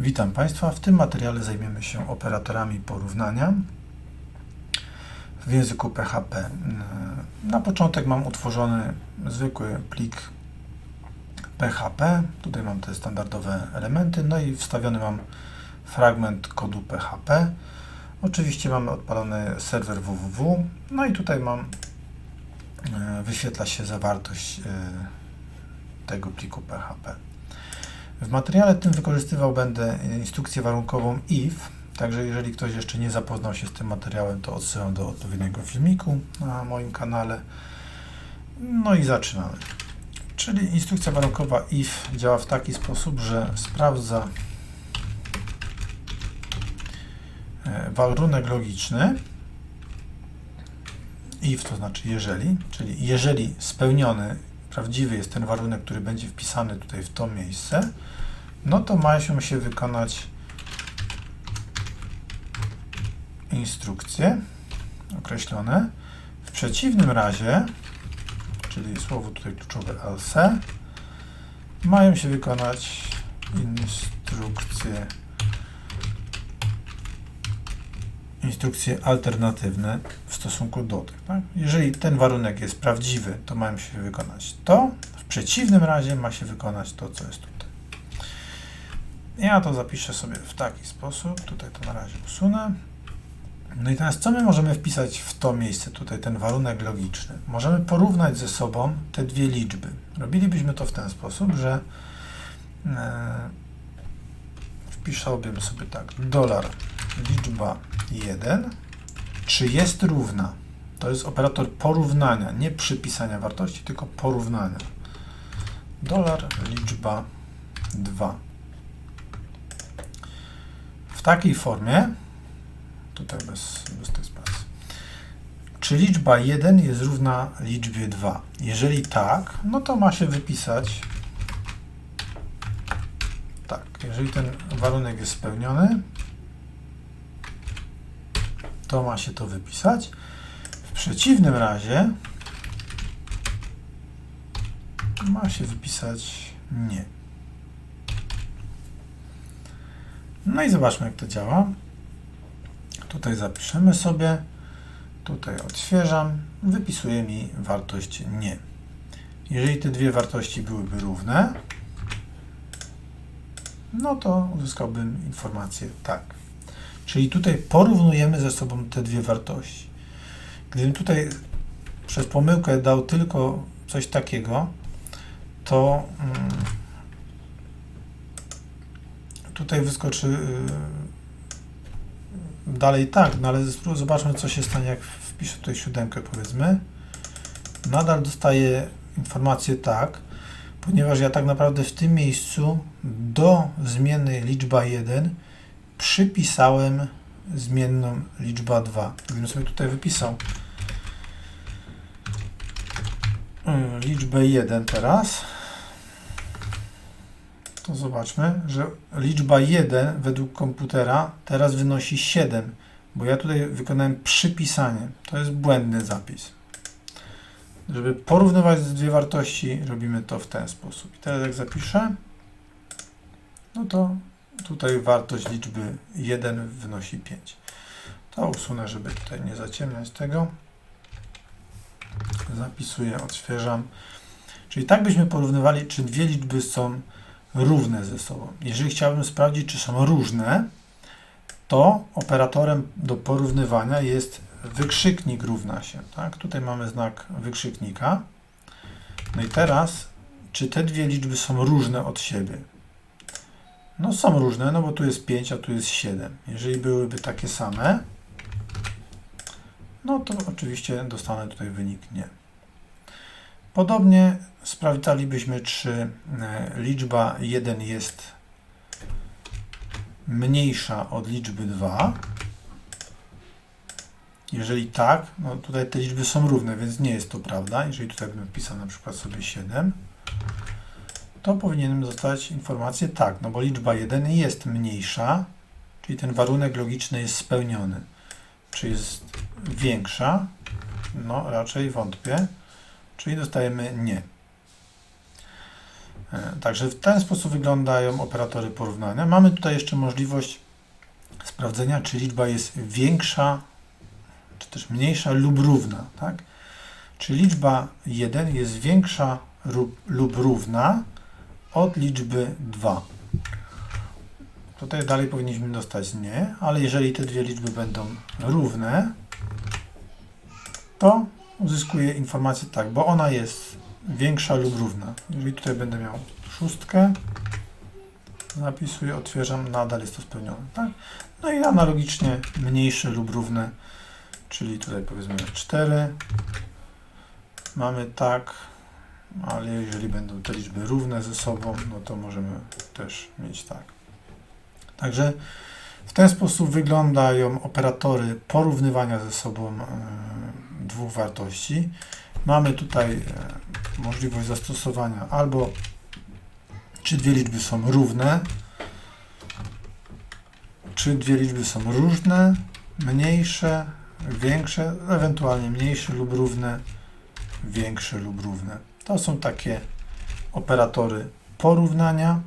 Witam Państwa. W tym materiale zajmiemy się operatorami porównania w języku PHP. Na początek mam utworzony zwykły plik PHP. Tutaj mam te standardowe elementy, no i wstawiony mam fragment kodu PHP. Oczywiście mamy odpalony serwer www, no i tutaj mam, e, wyświetla się zawartość e, tego pliku PHP. W materiale tym wykorzystywał będę instrukcję warunkową if, także jeżeli ktoś jeszcze nie zapoznał się z tym materiałem, to odsyłam do odpowiedniego filmiku na moim kanale. No i zaczynamy. Czyli instrukcja warunkowa if działa w taki sposób, że sprawdza e, warunek logiczny if to znaczy jeżeli, czyli jeżeli spełniony prawdziwy jest ten warunek, który będzie wpisany tutaj w to miejsce, no to mają się wykonać instrukcje określone. W przeciwnym razie, czyli słowo tutaj kluczowe else, mają się wykonać instrukcje instrukcje alternatywne w stosunku do tych. Tak? Jeżeli ten warunek jest prawdziwy, to mają się wykonać to, w przeciwnym razie ma się wykonać to, co jest tutaj. Ja to zapiszę sobie w taki sposób, tutaj to na razie usunę. No i teraz co my możemy wpisać w to miejsce, tutaj ten warunek logiczny? Możemy porównać ze sobą te dwie liczby. Robilibyśmy to w ten sposób, że e, wpisałbym sobie tak, dolar liczba 1, czy jest równa. To jest operator porównania, nie przypisania wartości, tylko porównania. Dolar liczba 2. W takiej formie, tutaj bez, bez tej spacji, czy liczba 1 jest równa liczbie 2? Jeżeli tak, no to ma się wypisać tak, jeżeli ten warunek jest spełniony, to ma się to wypisać. W przeciwnym razie ma się wypisać nie. No i zobaczmy, jak to działa. Tutaj zapiszemy sobie, tutaj odświeżam, wypisuje mi wartość nie. Jeżeli te dwie wartości byłyby równe, no to uzyskałbym informację tak. Czyli tutaj porównujemy ze sobą te dwie wartości. Gdybym tutaj przez pomyłkę dał tylko coś takiego, to mm, tutaj wyskoczy yy, dalej tak, no ale zobaczmy, co się stanie, jak wpiszę tutaj siódemkę, powiedzmy. Nadal dostaję informację tak, ponieważ ja tak naprawdę w tym miejscu do zmiennej liczba 1 przypisałem zmienną liczba 2. Gdybym sobie tutaj wypisał y, liczbę 1 teraz, to zobaczmy, że liczba 1 według komputera teraz wynosi 7, bo ja tutaj wykonałem przypisanie. To jest błędny zapis. Żeby porównywać dwie wartości, robimy to w ten sposób. I teraz jak zapiszę, no to tutaj wartość liczby 1 wynosi 5. To usunę, żeby tutaj nie zaciemniać tego. Zapisuję, odświeżam. Czyli tak byśmy porównywali, czy dwie liczby są równe ze sobą. Jeżeli chciałbym sprawdzić, czy są różne, to operatorem do porównywania jest wykrzyknik równa się. Tak? Tutaj mamy znak wykrzyknika. No i teraz, czy te dwie liczby są różne od siebie? No są różne, no bo tu jest 5, a tu jest 7. Jeżeli byłyby takie same, no to oczywiście dostanę tutaj wynik nie. Podobnie sprawdzalibyśmy, czy e, liczba 1 jest mniejsza od liczby 2. Jeżeli tak, no tutaj te liczby są równe, więc nie jest to prawda. Jeżeli tutaj bym wpisał na przykład sobie 7, to powinienem dostać informację tak, no bo liczba 1 jest mniejsza, czyli ten warunek logiczny jest spełniony. Czy jest większa? No raczej wątpię, czyli dostajemy nie. E, Także w ten sposób wyglądają operatory porównania. Mamy tutaj jeszcze możliwość sprawdzenia, czy liczba jest większa, czy też mniejsza lub równa. Tak? Czy liczba 1 jest większa lub- lub równa od liczby 2. Tutaj dalej powinniśmy dostać nie, ale jeżeli te dwie liczby będą równe, to uzyskuję informację tak, bo ona jest większa lub równa. Jeżeli tutaj będę miał szóstkę, zapisuję, otwieram, nadal jest to spełnione, tak? No i analogicznie mniejsze lub równe, czyli tutaj powiedzmy 4, mamy tak, ale jeżeli będą te liczby równe ze sobą, no to możemy też mieć tak. Także w ten sposób wyglądają operatory porównywania ze sobą e, dwóch wartości. Mamy tutaj e, możliwość zastosowania albo czy dwie liczby są równe, czy dwie liczby są różne, mniejsze, większe, ewentualnie mniejsze lub równe, większe lub równe. To są takie operatory porównania,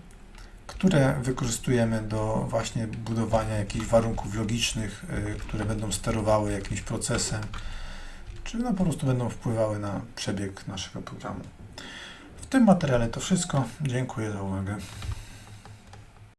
które wykorzystujemy do właśnie budowania jakichś warunków logicznych, y, które będą sterowały jakimś procesem, czy no po prostu będą wpływały na przebieg naszego programu. W tym materiale to wszystko. Dziękuję za uwagę.